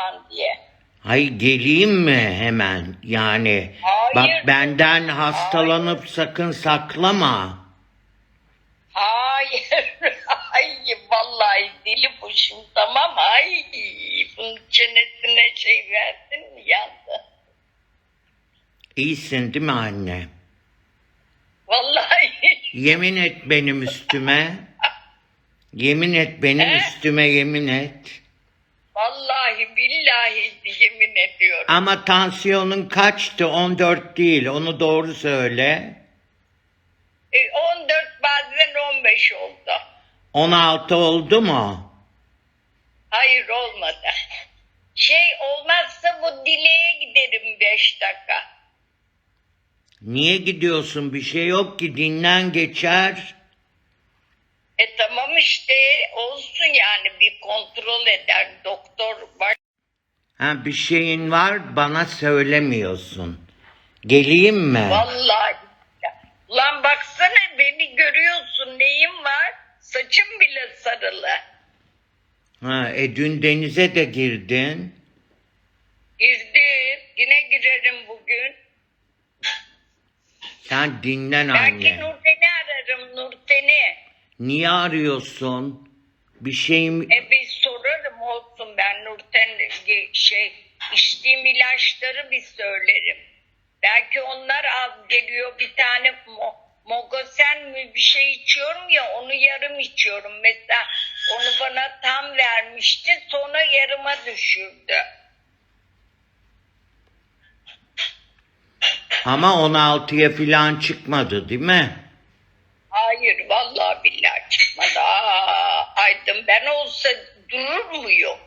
zaman diye. Hay geleyim mi hemen yani? Hayır. Bak benden hastalanıp sakın saklama. Hayır, ay vallahi dili boşum tamam ay bunun çenesine şey verdin mi yandı. İyisin değil mi anne? Vallahi Yemin et benim üstüme. Yemin et benim He? üstüme yemin et. vallahi billahi yemin ediyorum. Ama tansiyonun kaçtı? 14 değil. Onu doğru söyle. E, 14 bazen 15 oldu. 16 oldu mu? Hayır olmadı. Şey olmazsa bu dileğe giderim 5 dakika. Niye gidiyorsun? Bir şey yok ki dinlen geçer. E tamam işte Ha bir şeyin var bana söylemiyorsun. Geleyim mi? Vallahi. Lan baksana beni görüyorsun neyim var? Saçım bile sarılı. Ha, e dün denize de girdin. Girdim. Yine girerim bugün. Sen dinlen Belki anne. Nurten'i ararım Nurten'i. Niye arıyorsun? Bir şeyim... E olsun ben Nurten şey içtiğim ilaçları bir söylerim. Belki onlar az geliyor bir tane mo, mogosen mi bir şey içiyorum ya onu yarım içiyorum. Mesela onu bana tam vermişti sonra yarıma düşürdü. Ama 16'ya falan çıkmadı değil mi? Hayır vallahi billahi çıkmadı. Aa, Aydın ben olsa durur muyum?